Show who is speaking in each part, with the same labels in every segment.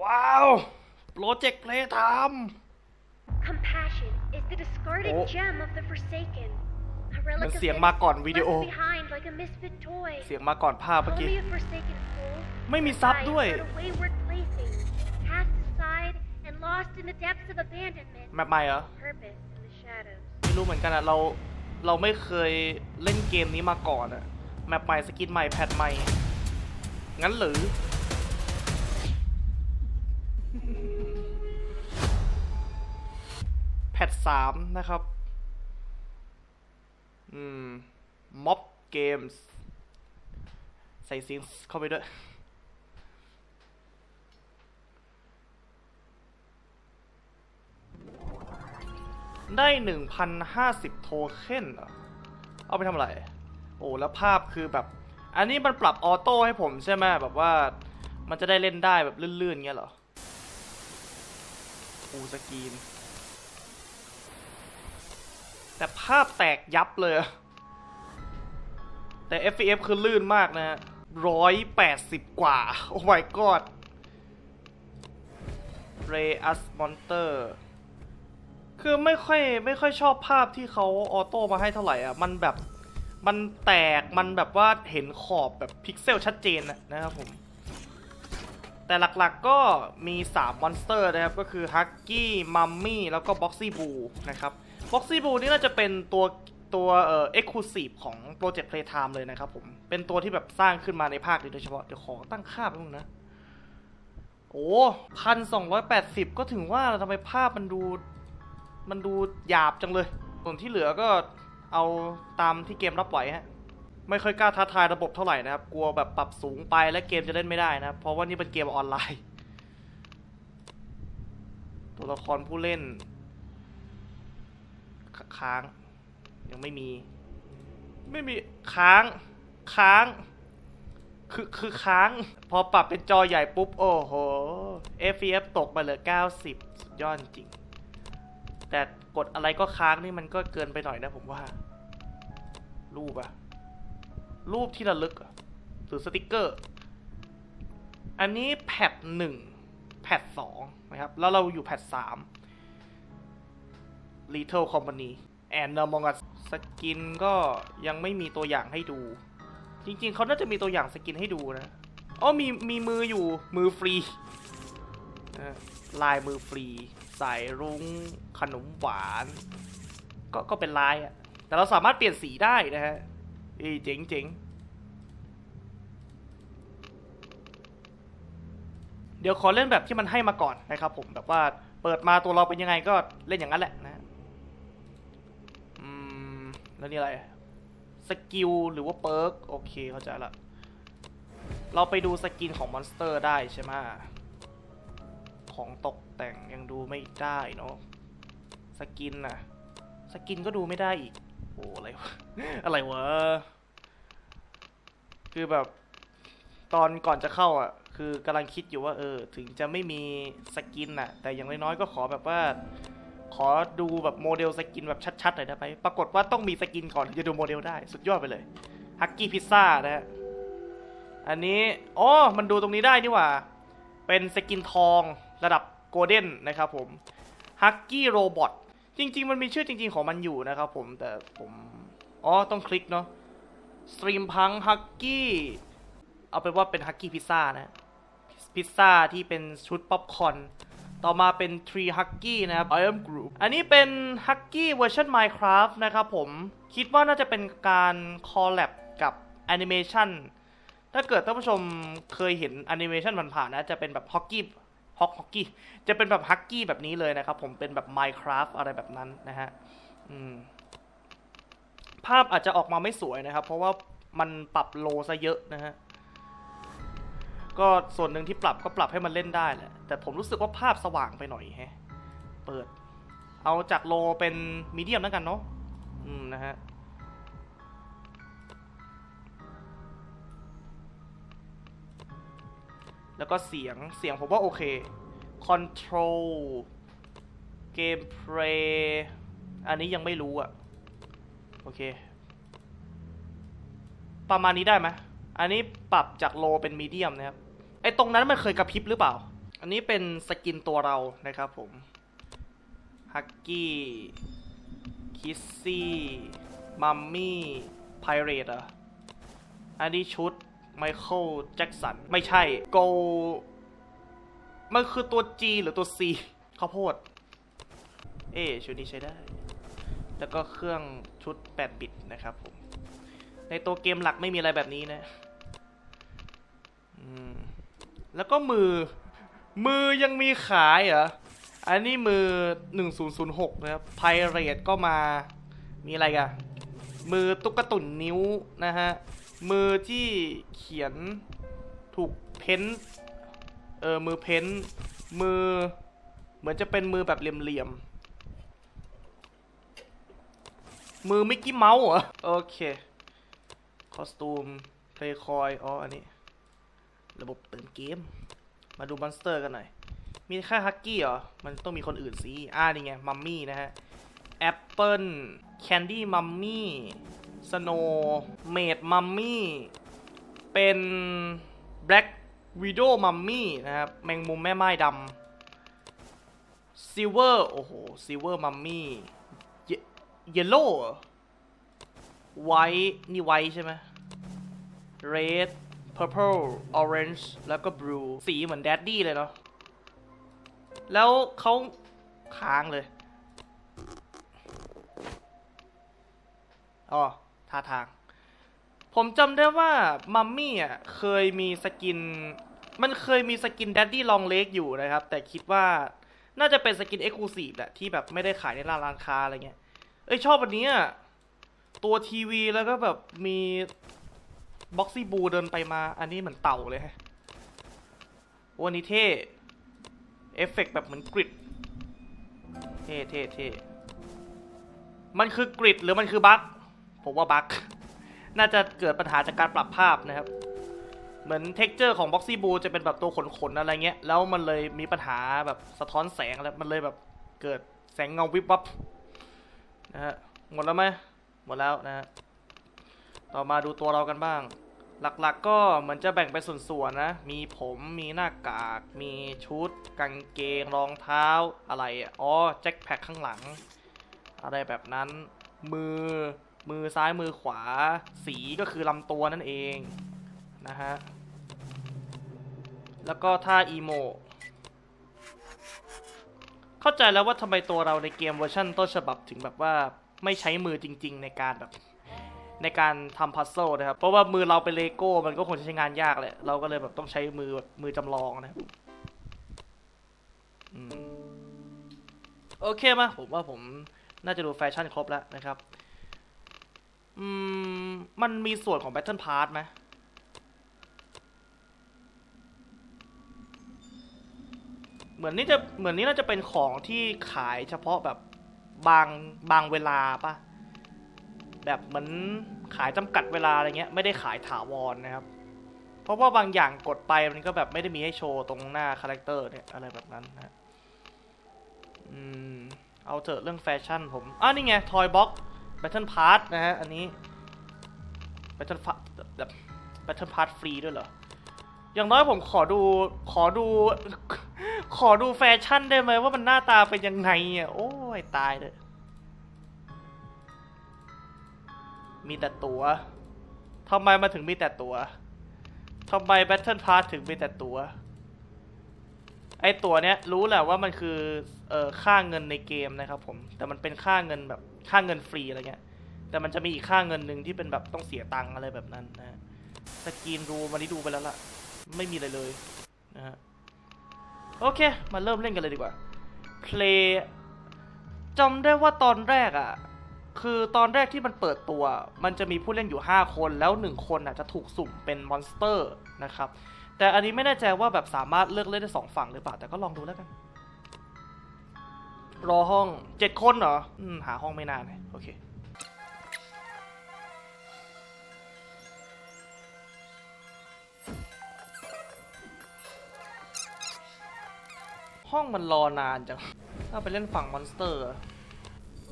Speaker 1: ว้าวโปรเจกต์เพลย์ไทม์
Speaker 2: Compassion is the discarded
Speaker 1: Oh.
Speaker 2: gem of the Forsaken. A
Speaker 1: มัน
Speaker 2: relic of
Speaker 1: เสียงมาก่อน
Speaker 2: innocence
Speaker 1: วิดีโอ
Speaker 2: left behind like a misfit toy.
Speaker 1: เสียงมาก่อนภาพเมื่อ
Speaker 2: Call
Speaker 1: กี้
Speaker 2: me a Forsaken soul.
Speaker 1: ไม่มีซับ
Speaker 2: I
Speaker 1: ด้วย
Speaker 2: heard a wayward plaything, cast aside and lost in the depths of abandonment.
Speaker 1: แมปใหม่เหรอ
Speaker 2: Purpose in the shadows.
Speaker 1: ไม่รู้เหมือนกันอะเราเราไม่เคยเล่นเกมนี้มาก่อนอะแมปใหม่สกินใหม่แพทใหม่ งั้นหรือ แพทสามนะครับ อืมม็อบเกมส์ใส่เสียงเข้าไปด้วยได้ 1,050 โทเค็นเอเอาไปทำอะไร โอ้ แล้วภาพคือแบบ อันนี้มันปรับออโต้ให้ผมใช่ไหมแบบว่า มันจะได้เล่นได้แบบลื่นๆเงี้ยเหรอฟูสกรีน แต่ภาพแตกยับเลย แต่ FPS คือลื่นมากนะร้อยแปดสิบกว่า โอ้ my god Ray Us Monster คือไม่ค่อยไม่ค่อยชอบภาพที่เขาออโต้มาให้เท่าไหร่อะ มันแบบมันแตกมันแบบว่าเห็นขอบแบบพิกเซลชัดเจนนะนะครับผม แต่หลักๆก็มี 3 มอนสเตอร์นะครับ ก็คือฮักกี้ มัมมี่ แล้วก็บ็อกซี่บูนะครับ บ็อกซี่บูนี่น่าจะเป็นตัวตัวเอ่อเอ็กซ์คลูซีฟของโปรเจกต์เพลย์ไทม์เลยนะครับผม เป็นตัวที่แบบสร้างขึ้นมาในภาคนี้โดยเฉพาะ เดี๋ยวขอตั้งค่าแป๊บนึงนะ โอ้พันสองร้อยแปดสิบก็ถึงว่าทำไมภาพมันดูมันดูหยาบจังเลย ส่วนที่เหลือก็เอาตามที่เกมรับไหวฮะ ไม่ค่อยกล้าท้าทายระบบเท่าไหร่นะครับ กลัวแบบปรับสูงไปและเกมจะเล่นไม่ได้นะ เพราะว่านี่เป็นเกมออนไลน์ ตัวละครผู้เล่น ค้าง ยังไม่มี ไม่มีค้าง ค้าง คือคือค้าง พอปรับเป็นจอใหญ่ปุ๊บ โอ้โห FPS ตกมาเหลือ 90 สุดยอดจริง แต่กดอะไรก็ค้างนี่มันก็เกินไปหน่อยนะผมว่า รูปอะรูปที่ระลึกอะหรือสติกเกอร์ อันนี้แพทหนึ่งแพทสองนะครับ แล้วเราอยู่แพทสาม Little Company and Among Us สกินก็ยังไม่มีตัวอย่างให้ดู จริงๆ เขาน่าจะมีตัวอย่างสกินให้ดูนะอ๋อมีมีมืออยู่มือฟรีลายมือฟรี สายรุ้งขนมหวาน ก็ก็เป็นลายอะแต่เราสามารถเปลี่ยนสีได้นะฮะเอ้เจ๋งเจ๋งเดี๋ยวขอเล่นแบบที่มันให้มาก่อนนะครับผมแบบว่าเปิดมาตัวเราเป็นยังไงก็เล่นอย่างนั้นแหละนะอืม แล้วนี่อะไร สกิลหรือว่าเปิร์กโอเคเข้าใจละ เราไปดูสกินของมอนสเตอร์ได้ใช่ไหมของตกแต่งยังดูไม่ได้เนาะ สกินน่ะ สกินก็ดูไม่ได้อีก โอ้อะไรวะ อะไรวะ คือแบบตอนก่อนจะเข้าอะ คือกำลังคิดอยู่ว่าเออ ถึงจะไม่มีสกินน่ะ แต่อย่างน้อยๆก็ขอแบบว่า ขอดูแบบโมเดลสกินแบบชัดๆหน่อยได้ไหมปรากฏว่าต้องมีสกินก่อนถึงจะดูโมเดลได้ สุดยอดไปเลยฮักกี้พิซซ่านะฮะอันนี้อ๋อมันดูตรงนี้ได้นี่หว่า เป็นสกินทองระดับโกลเด้นนะครับผมฮักกี้โรบอทจริง ๆ มันมีชื่อจริง ๆ ของมันอยู่นะครับผมแต่ผมอ๋อต้องคลิกเนาะสตรีมพังฮักกี้เอาเป็นว่าเป็นฮักกี้พิซซ่านะพิซซ่าที่เป็นชุดป๊อปคอร์น ต่อมาเป็น Tree Huggy นะครับ I am Group อันนี้เป็น Huggy เวอร์ชัน Minecraft นะครับผม คิดว่าน่าจะเป็นการคอลแลบกับแอนิเมชันถ้าเกิดท่านผู้ชมเคยเห็นแอนิเมชันผ่านๆนะ จะเป็นแบบฮอกกี้ฮอกฮอกกี้ จะเป็นแบบฮักกี้แบบนี้เลยนะครับผม เป็นแบบ Minecraft อะไรแบบนั้นนะฮะภาพอาจจะออกมาไม่สวยนะครับ เพราะว่ามันปรับโลซะเยอะนะฮะ ก็ส่วนหนึ่งที่ปรับก็ปรับให้มันเล่นได้แหละ แต่ผมรู้สึกว่าภาพสว่างไปหน่อยแฮะ เปิด เอาจากโลเป็นมีเดียมแล้วกันเนาะ อืม นะฮะ แล้วก็เสียง เสียงผมว่าโอเค Control Gameplay อันนี้ยังไม่รู้อะโอเค ประมาณนี้ได้ไหม อันนี้ปรับจากโลเป็นมีเดียมนะครับ ไอ้ตรงนั้นมันเคยกระพริบหรือเปล่า อันนี้เป็นสกินตัวเรานะครับผม ฮักกี้ คิสซี่ มัมมี่ ไพเรตอะอันนี้ชุด ไมเคิล แจ็กสัน ไม่ใช่ โก มันคือตัว G หรือตัว C ข้าวโพด เอ๊ชุดนี้ใช้ได้ แล้วก็เครื่องชุด 8 บิตนะครับผม ในตัวเกมหลักไม่มีอะไรแบบนี้นะ แล้วก็มือ มือยังมีขายเหรอ อันนี้มือ 1006 นะครับไพเรตก็มา มีอะไรกันมือตุ๊กตุ่นนิ้วนะฮะ มือที่เขียนถูกเพ้นท์เออ มือเพ้นท์มือ เหมือนจะเป็นมือแบบเหลี่ยมๆ มือมิกกี้เมาส์เหรอ โอเค คอสตูมเพลย์คอย อ๋อ อันนี้ ระบบเติมเกม มาดูมอนสเตอร์กันหน่อย มีแค่ฮักกี้เหรอ มันต้องมีคนอื่นสิอ่านี่ไง มัมมี่นะฮะ แอปเปิลแคนดี้มัมมี่ สโนว์เมดมัมมี่ เป็นแบล็กวิดโอมัมมี่นะครับ แมงมุมแม่ไม้ดำซิลเวอร์ โอ้โห ซิลเวอร์มัมมี่ เยลโล่ไวท์นี่ไวท์ใช่ไหม red purple orange แล้วก็ blue สีเหมือนแดดดี้เลยเนาะแล้วเขาค้างเลยอ๋อท่าทาง ผมจำได้ว่ามัมมี่อะเคยมีสกิน มันเคยมีสกินแดดดี้ลองเล็กอยู่นะครับ แต่คิดว่าน่าจะเป็นสกินเอ็กซ์คลูซีฟแหละที่แบบไม่ได้ขายในร้านร้านค้าอะไรเงี้ย เอ้ยชอบอันนี้ยตัวทีวีแล้วก็แบบมี บ็อกซี่บูเดินไปมา อันนี้เหมือนเต่าเลยฮะโอ้อันนี้เท่ เอฟเฟกต์แบบเหมือนกริด เท่เท่เท่มันคือกริดหรือมันคือบั๊กผมว่าบั๊กน่าจะเกิดปัญหาจากการปรับภาพนะครับ เหมือนเท็กเจอร์ของบ็อกซี่บูจะเป็นแบบตัวขนๆอะไรเงี้ย แล้วมันเลยมีปัญหาแบบสะท้อนแสงอะไร มันเลยแบบเกิดแสงเงาวิบวับนะฮะ หมดแล้วไหมหมดแล้วนะฮะ ต่อมาดูตัวเรากันบ้าง หลักๆก็เหมือนจะแบ่งเป็นส่วนๆนะ มีผมมีหน้ากาก มีชุด กางเกงรองเท้าอะไรอ๋อแจ็คแพ็คข้างหลัง อะไรแบบนั้น มือมือซ้ายมือขวา สีก็คือลำตัวนั่นเองนะฮะแล้วก็ท่าอีโมเข้าใจแล้วว่าทำไมตัวเราในเกมเวอร์ชันต้นฉบับถึงแบบว่าไม่ใช้มือจริง ๆ ในการแบบ ในการทำพัซเซิลนะครับ เพราะว่ามือเราเป็นเลโก้มันก็คงจะใช้งานยากแหละ เราก็เลยแบบต้องใช้มือแบบมือจำลองนะครับโอเคมาผมว่าผมน่าจะดูแฟชั่นครบแล้วนะครับ อืม มันมีส่วนของ Battle Pass ไหมเหมือนนี่จะเหมือนนี่น่าจะเป็นของที่ขายเฉพาะแบบบางบางเวลาปะ แบบเหมือนขายจำกัดเวลาอะไรเงี้ยไม่ได้ขายถาวรนะครับ เพราะว่าบางอย่างกดไปมันก็แบบไม่ได้มีให้โชว์ตรงหน้าคาแรคเตอร์เนี่ยอะไรแบบนั้นนะอืมเอาเถอะเรื่องแฟชั่นผมอ่านี่ไงทอยบ็อก Battle Pass นะฮะอันนี้ Battle Pass แบบ Battle Pass ฟรีด้วยเหรออย่างน้อยผมขอดูขอดู ขอดูแฟชั่นได้ไหมว่ามันหน้าตาเป็นยังไงอะโอ้ยตายเลย มีแต่ตัวทำไมมาถึงมีแต่ตัวทำไม Battle Pass ถึงมีแต่ตัวไอตัวเนี้ยรู้แหละว่ามันคือเอ่อค่าเงินในเกมนะครับผม แต่มันเป็นค่าเงินแบบค่าเงินฟรีอะไรเงี้ย แต่มันจะมีอีกค่าเงินหนึ่งที่เป็นแบบต้องเสียตังค์อะไรแบบนั้นนะฮะสกรีนดูวันนี้ดูไปแล้วล่ะ ไม่มีอะไรเลยนะฮะโอเค มาเริ่มเล่นกันเลยดีกว่า Play จำได้ว่าตอนแรกอะ่ะ คือตอนแรกที่มันเปิดตัว มันจะมีผู้เล่นอยู่ 5 คนแล้ว 1 คนอะจะถูกสุ่มเป็นมอนสเตอร์นะครับ แต่อันนี้ไม่แน่ใจว่าแบบสามารถเลือกเล่นได้สองฝั่งหรือเปล่า แต่ก็ลองดูแล้วกัน รอห้องเจ็ดคนเหรอ อืม หาห้องไม่นานเลยโอเคห้องมันรอนานจังถ้าไปเล่นฝั่งมอนสเตอร์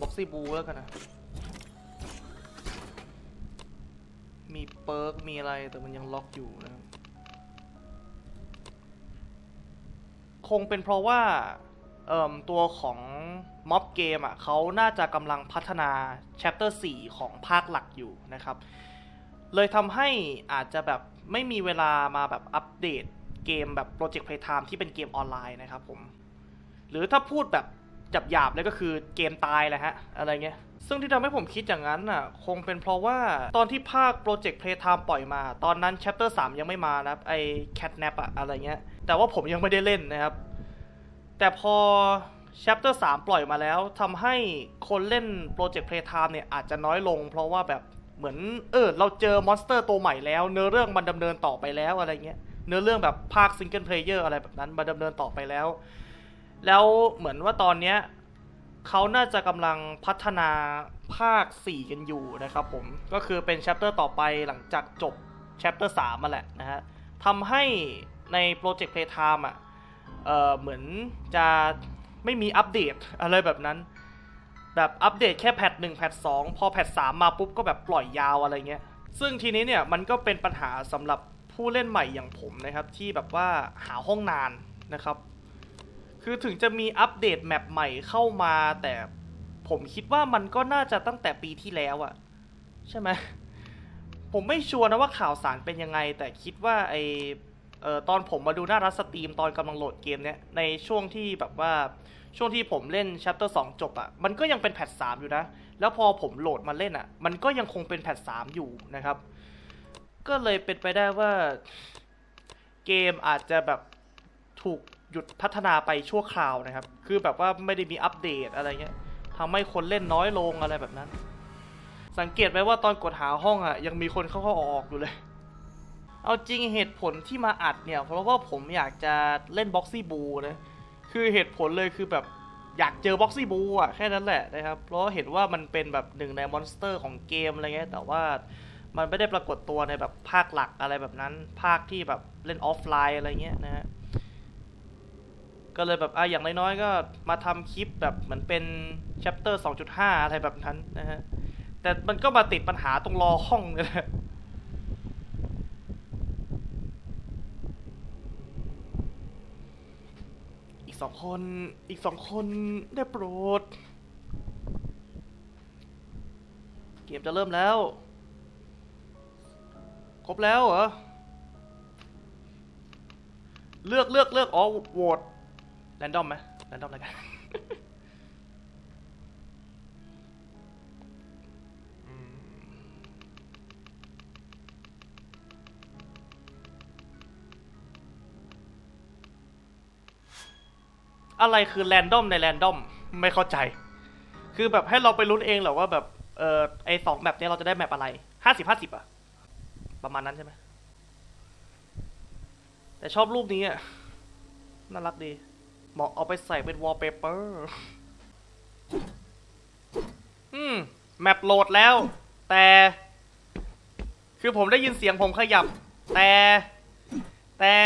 Speaker 1: บ็อกซี่บูแล้วกันนะ มีเปิร์ก มีอะไรแต่มันยังล็อกอยู่นะครับคงเป็นเพราะว่าเอ่มตัวของม็อบเกมอะเขาน่าจะกำลังพัฒนา chapter 4 ของภาคหลักอยู่นะครับ เลยทำให้อาจจะแบบไม่มีเวลามาแบบอัปเดตเกมแบบ Project Playtime ที่เป็นเกมออนไลน์นะครับผม หรือถ้าพูดแบบ จับหยาบเลยก็คือเกมตายแหละฮะ อะไรเงี้ย ซึ่งที่ทำให้ผมคิดอย่างนั้นน่ะ คงเป็นเพราะว่าตอนที่ภาค Project Playtime ปล่อยมา ตอนนั้น Chapter 3ยังไม่มานะไอ้ Catnap อะอะไรเงี้ย แต่ว่าผมยังไม่ได้เล่นนะครับ แต่พอ Chapter 3 ปล่อยมาแล้วทำให้คนเล่น Project Playtime เนี่ยอาจจะน้อยลง เพราะว่าแบบเหมือนเออเราเจอมอนสเตอร์ตัวใหม่แล้ว เนื้อเรื่องมันดำเนินต่อไปแล้วอะไรเงี้ย เนื้อเรื่องแบบภาคซิงเกิลเพลเยอร์อะไรแบบนั้นมาดำเนินต่อไปแล้ว แล้วเหมือนว่าตอนเนี้ยเขาน่าจะกำลังพัฒนาภาค 4 กันอยู่นะครับผม ก็คือเป็น chapter ต่อไปหลังจากจบ chapter 3มาแหละนะฮะทำให้ใน Project Playtime อะเออเหมือนจะไม่มีอัปเดตอะไรแบบนั้น แบบอัปเดตแค่แพท1แพท2พอแพท3มาปุ๊บก็แบบปล่อยยาวอะไรเงี้ย ซึ่งทีนี้เนี่ยมันก็เป็นปัญหาสำหรับผู้เล่นใหม่อย่างผมนะครับ ที่แบบว่าหาห้องนานนะครับ คือถึงจะมีอัปเดตแมปใหม่เข้ามา แต่ผมคิดว่ามันก็น่าจะตั้งแต่ปีที่แล้วอะใช่ไหมผมไม่ชัวร์นะว่าข่าวสารเป็นยังไง แต่คิดว่าไอเอ่อตอนผมมาดูหน้ารัสสตรีมตอนกำลังโหลดเกมเนี้ยในช่วงที่แบบว่าช่วงที่ผมเล่น chapter 2จบอะมันก็ยังเป็นแพท3อยู่นะ แล้วพอผมโหลดมาเล่นอะมันก็ยังคงเป็นแพท3อยู่นะครับ ก็เลยเป็นไปได้ว่าเกมอาจจะแบบถูก หยุดพัฒนาไปชั่วคราวนะครับ คือแบบว่าไม่ได้มีอัปเดตอะไรเงี้ยทำให้คนเล่นน้อยลงอะไรแบบนั้น สังเกตไหมว่าตอนกดหาห้องอะยังมีคนเข้าๆออกอยู่เลย เอาจริงเหตุผลที่มาอัดเนี่ย เพราะว่าผมอยากจะเล่นบ็อกซี่บูนะ คือเหตุผลเลยคือแบบอยากเจอบ็อกซี่บูอะแค่นั้นแหละนะครับ เพราะเห็นว่ามันเป็นแบบหนึ่งในมอนสเตอร์ของเกมอะไรเงี้ย แต่ว่ามันไม่ได้ปรากฏตัวในแบบภาคหลักอะไรแบบนั้น ภาคที่แบบเล่นออฟไลน์อะไรเงี้ยนะฮะ ก็เลยแบบอะอย่างน้อยๆก็มาทำคลิปแบบเหมือนเป็น chapter 2.5 อะไรแบบนั้นนะฮะ แต่มันก็มาติดปัญหาตรงรอห้องเนี่ยแหละอีกสองคนอีกสองคนได้โปรด เกมจะเริ่มแล้ว ครบแล้วเหรอ เลือกเลือกเลือกอ๋อโหวต แรนดอมไหมแรนดอมแล้วกันอะไรคือแรนดอมในแรนดอมไม่เข้าใจ คือแบบให้เราไปลุ้นเองเหรอว่าแบบเออไอสองแบบนี้เราจะได้แมปอะไรห้าสิบห้าสิบอะประมาณนั้นใช่ไหมแต่ชอบรูปนี้อะน่ารักดี เหมาะเอาไปใส่เป็นวอลเปเปอร์อืม แมปโหลดแล้ว แต่ คือผมได้ยินเสียงผมขยับ แต่ แต่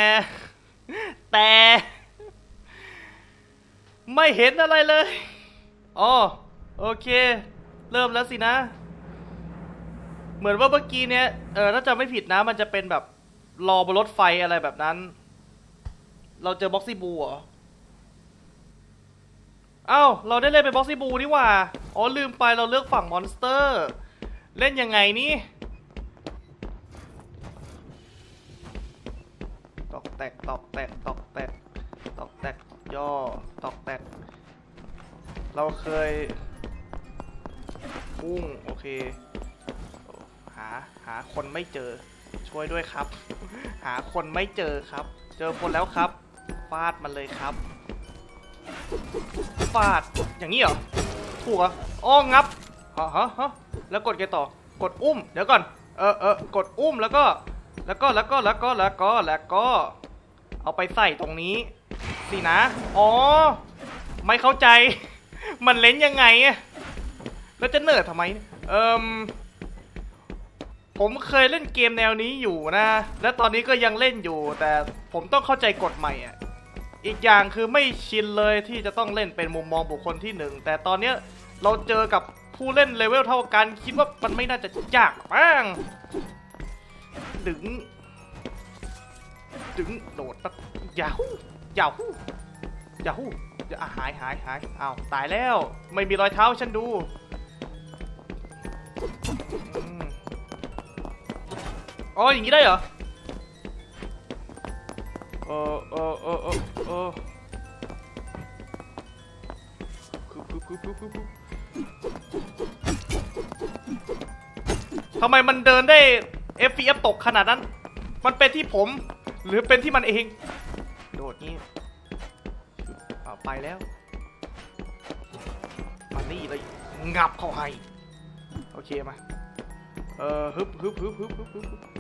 Speaker 1: แต่ ไม่เห็นอะไรเลยอ๋อโอเค เริ่มแล้วสินะ เหมือนว่าเมื่อกี้เนี้ย เออถ้าจำไม่ผิดนะ มันจะเป็นแบบรอบนรถไฟอะไรแบบนั้น เราเจอบ็อกซี่บูเหรอ เอ้าเราได้เล่นเป็นบ็อกซี่บูนี่หว่า อ๋อลืมไปเราเลือกฝั่งมอนสเตอร์ เล่นยังไงนี่ ตอกแตกตอกแตกตอกแตกตอกแตกย่อตอกแตก เราเคยพุ่งโอเค หาหาคนไม่เจอ ช่วยด้วยครับ หาคนไม่เจอครับ เจอคนแล้วครับ ฟาดมันเลยครับ ฟาด อย่างนี้เหรอ ถูกเหรออ้องับฮะฮะฮะแล้วกดไงต่อ กดอุ้ม เดี๋ยวก่อน เออเออกดอุ้มแล้วก็ แล้วก็ แล้วก็ แล้วก็ แล้วก็ แล้วก็ เอาไปใส่ตรงนี้ สินะ อ๋อ ไม่เข้าใจ มันเล่นยังไงอะแล้วจะเนิร์ดทำไมเนี่ยเอิมผมเคยเล่นเกมแนวนี้อยู่นะ และตอนนี้ก็ยังเล่นอยู่ แต่ผมต้องเข้าใจกฎใหม่อะ อีกอย่างคือไม่ชินเลยที่จะต้องเล่นเป็นมุมมองบุคคลที่หนึ่งแต่ตอนเนี้ยเราเจอกับผู้เล่นเลเวลเท่ากัน คิดว่ามันไม่น่าจะยากบ้างดึง ดึงโดดปะยาฮูยาฮูอย่าหู้าอะหายหายหายอ้าวตายแล้ว ไม่มีรอยเท้าฉันดูอ๋ออย่างนี้ได้เหรอ เออเออเออเออเออคือคือคือคือคือคือทำไมมันเดินได้ FPS ตกขนาดนั้น มันเป็นที่ผม หรือเป็นที่มันเอง โดดนี้เอาไปแล้ว มานี่เลย งับเข้าให้ โอเคมา เออฮึบฮึบฮึบฮึบฮึบฮึบฮึบ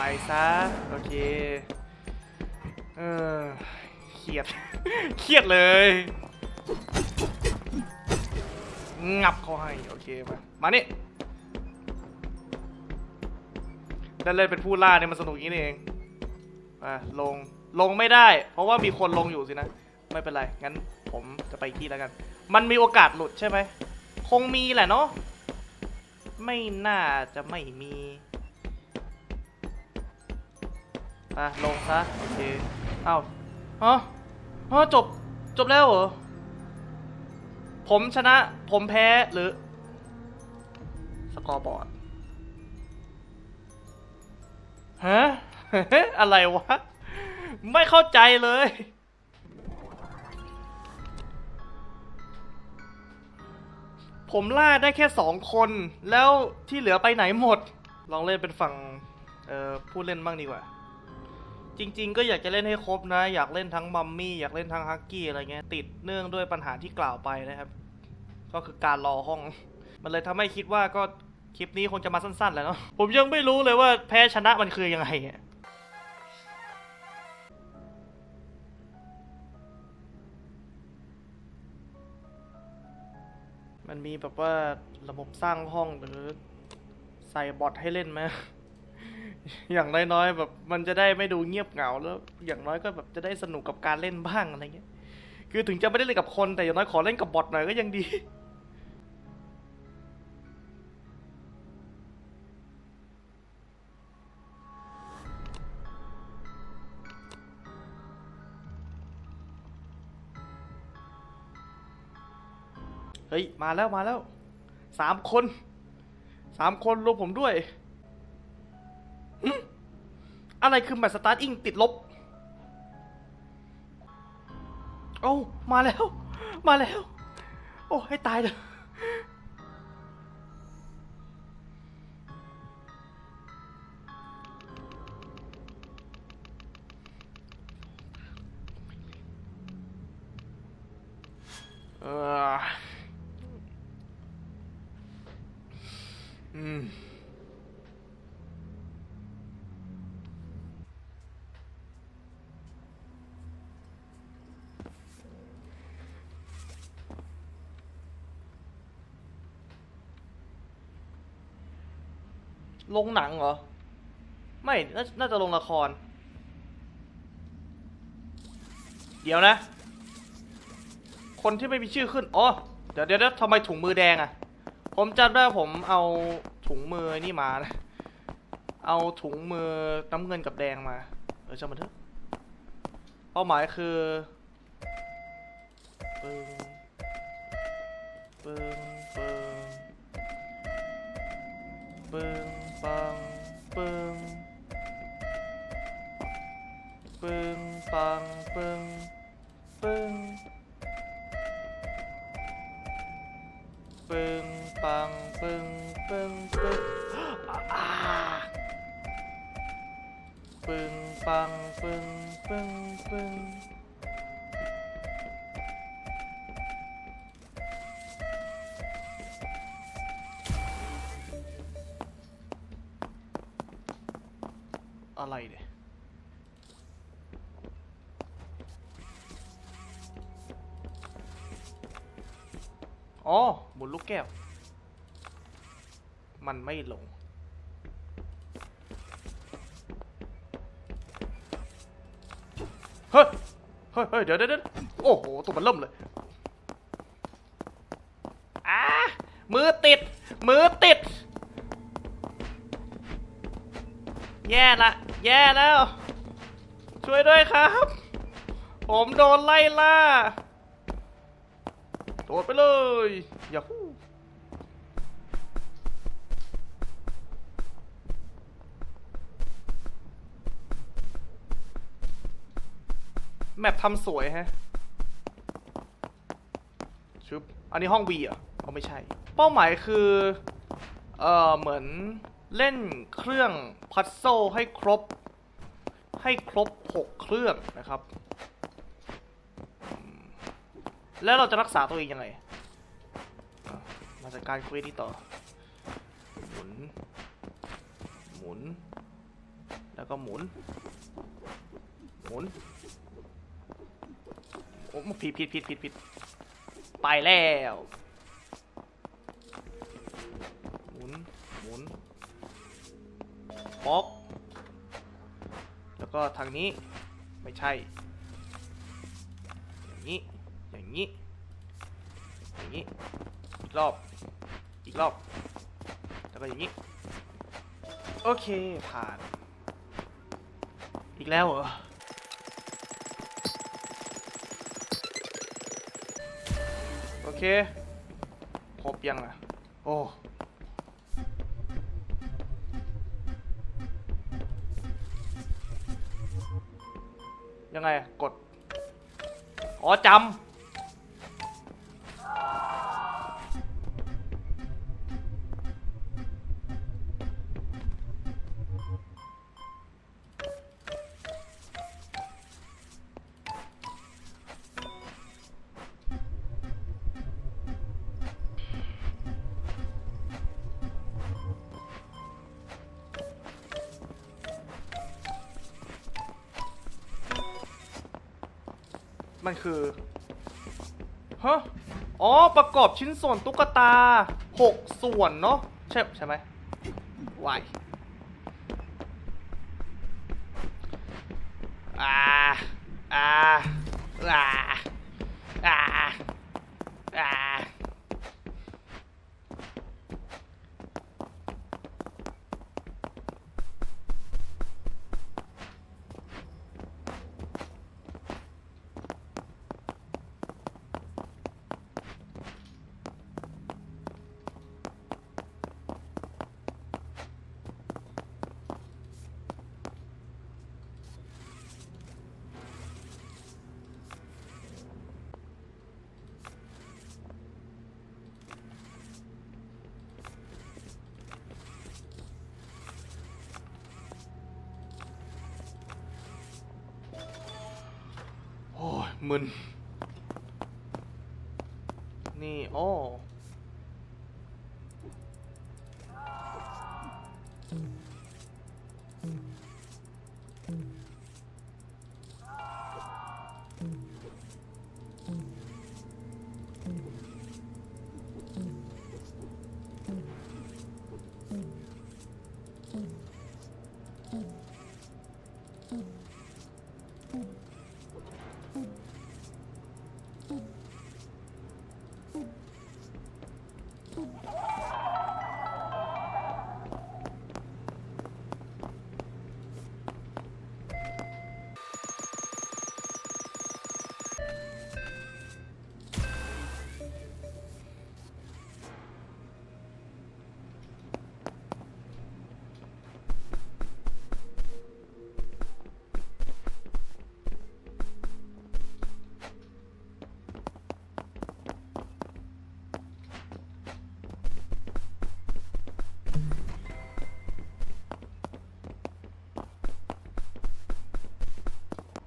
Speaker 1: ไปซะ โอเค เออเครียด เครียดเลย งับเขาให้ โอเค มา มานี่ได้เล่นเป็นผู้ล่าเนี่ยมันสนุกอย่างนี้เองมาลง ลงไม่ได้ เพราะว่ามีคนลงอยู่สินะ ไม่เป็นไร งั้นผมจะไปที่แล้วกัน มันมีโอกาสหลุดใช่ไหม คงมีแหละเนาะ ไม่น่าจะไม่มี อะลงซะโอเคเอ้าฮะฮะจบจบแล้วเหรอ ผมชนะ ผมแพ้หรือ สกอร์บอร์ดฮะอะไรวะ ไม่เข้าใจเลย ผมล่าได้แค่สองคน แล้วที่เหลือไปไหนหมด ลองเล่นเป็นฝั่งผู้เล่นบ้างดีกว่า จริง ๆ ก็อยากจะเล่นให้ครบนะ อยากเล่นทั้งมัมมี่อยากเล่นทั้งฮักกี้อะไรเงี้ยติดเนื่องด้วยปัญหาที่กล่าวไปนะครับ ก็คือการรอห้อง มันเลยทำให้คิดว่าก็คลิปนี้คงจะมาสั้นๆแหล้วเนาะผมยังไม่รู้เลยว่าแพ้ชนะมันคือยังไงมันมีแบบว่าระบบสร้างห้องหรือใส่บอทให้เล่นไหม อย่างน้อยๆแบบมันจะได้ไม่ดูเงียบเหงาแล้ว อย่างน้อยก็แบบจะได้สนุกกับการเล่นบ้างอะไรเงี้ย คือถึงจะไม่ได้เล่นกับคนแต่อย่างน้อยขอเล่นกับบอทหน่อยก็ยังดี เฮ้ย มาแล้วมาแล้วสามคนสามคนรวมผมด้วย อะไรคือแมตสตาร์ทอิงติดลบ โอ้ มาแล้ว มาแล้ว โอ้ ให้ตายเถอะ ลงหนังเหรอ ไม่นาน่าจะลงละคร เดี๋ยวนะ คนที่ไม่มีชื่อขึ้น อ๋อ เดี๋ยวเดี๋ยวทำไมถุงมือแดงอะผมจำได้ผมเอาถุงมือนี่มานะ เอาถุงมือน้ำเงินกับแดงมา เออช่างมันเถอะ เป้าหมายคือปึ้งปึ้งปึ้งปึ้ง ปังปึ้งปึ้งปังปึ้งปึ้งปึ้งปังปึ้งปึ้งปึ้งปึ้งปังปึ้งปึ้งปึ้ง แก้ว มันไม่ลง เฮ้ย เฮ้ยเฮ้ยเดี๋ยวเดี๋ยวเดี๋ยวโอ้โห ตัวมันเริ่มเลยอ่ามือติด มือติด แย่ละ แย่แล้ว ช่วยด้วยครับ ผมโดนไล่ล่าโดดไปเลย อย่าฮู้ แมปทำสวยฮะชุบอันนี้ห้อง V เหรอะเอาไม่ใช่ เป้าหมายคือ เอ่อ เหมือนเล่นเครื่องพัซโซให้ครบ ให้ครบ 6 เครื่องนะครับ แล้วเราจะรักษาตัวเองยังไง มาจัดการเควสนี้ต่อ หมุน หมุน แล้วก็หมุน หมุน โอ้ผิดผิดผิดผิดผิดไปแล้วหมุนหมุนป๊อกแล้วก็ทางนี้ไม่ใช่ อย่างนี้ อย่างนี้ อย่างนี้ อีกรอบ อีกรอบ แล้วก็อย่างนี้ โอเคผ่าน อีกแล้วเหรอ เค ครบยังอะ โอ้ ยังไงอะกด อ๋อจำ มันคือฮะอ๋อ ประกอบชิ้นส่วนตุ๊กตาหกส่วนเนาะใช่ใช่ไหมวายอ่า อ่า อ่า อ่า อ่า โอ้ย มึน นี่ โอ้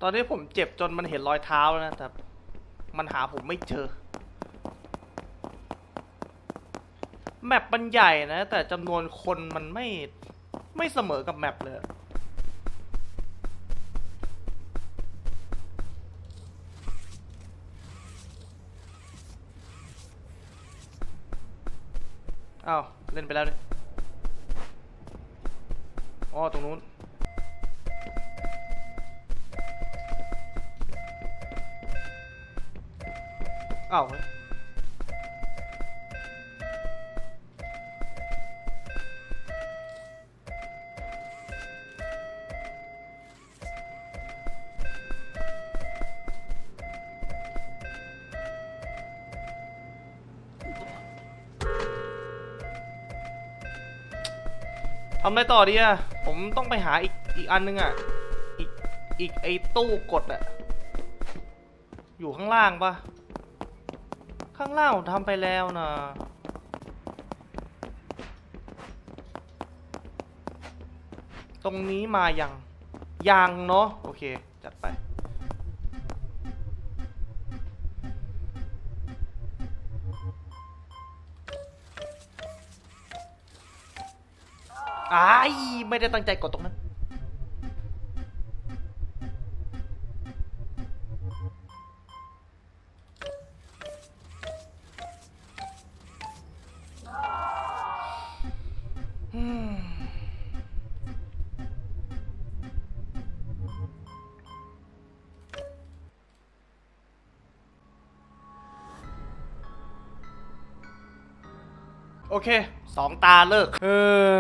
Speaker 1: ตอนนี้ผมเจ็บจนมันเห็นรอยเท้าแล้วนะแต่มันหาผมไม่เจอ แมปมันใหญ่นะ แต่จำนวนคนมันไม่ไม่เสมอกับแมปเลยอ้าวเล่นไปแล้วเนี่ยอ๋อตรงนู้น อ้าวทำไรต่อดีอะผมต้องไปหาอีกอีกอันนึงอะอีกอีกไอ้ตู้กดอะอยู่ข้างล่างปะางล่างผมทำไปแล้วนะตรงนี้มายังยังเนาะโอเค จัดไป อ้าย ไม่ได้ตั้งใจกดตรงนั้น โอเคสองตาเลิก เออ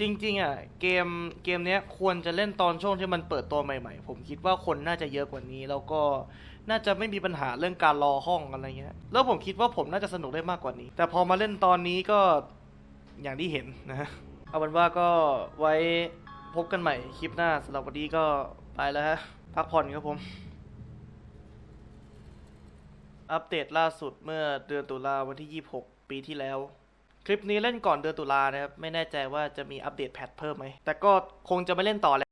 Speaker 1: จริง ๆ อะ เกมเกมเนี้ยควรจะเล่นตอนช่วงที่มันเปิดตัวใหม่ๆ ผมคิดว่าคนน่าจะเยอะกว่านี้ แล้วก็น่าจะไม่มีปัญหาเรื่องการรอห้องอะไรเงี้ย แล้วผมคิดว่าผมน่าจะสนุกได้มากกว่านี้ แต่พอมาเล่นตอนนี้ก็อย่างที่เห็นนะฮะ เอาเป็นว่าก็ไว้พบกันใหม่คลิปหน้าสำหรับวันนี้ก็ไปแล้วฮะ พักผ่อนครับผม อัปเดตล่าสุดเมื่อเดือนตุลาวันที่ 26 ปีที่แล้ว คลิปนี้เล่นก่อนเดือนตุลานะครับ ไม่แน่ใจว่าจะมีอัปเดตแพทเพิ่มไหม แต่ก็คงจะไม่เล่นต่อแล้ว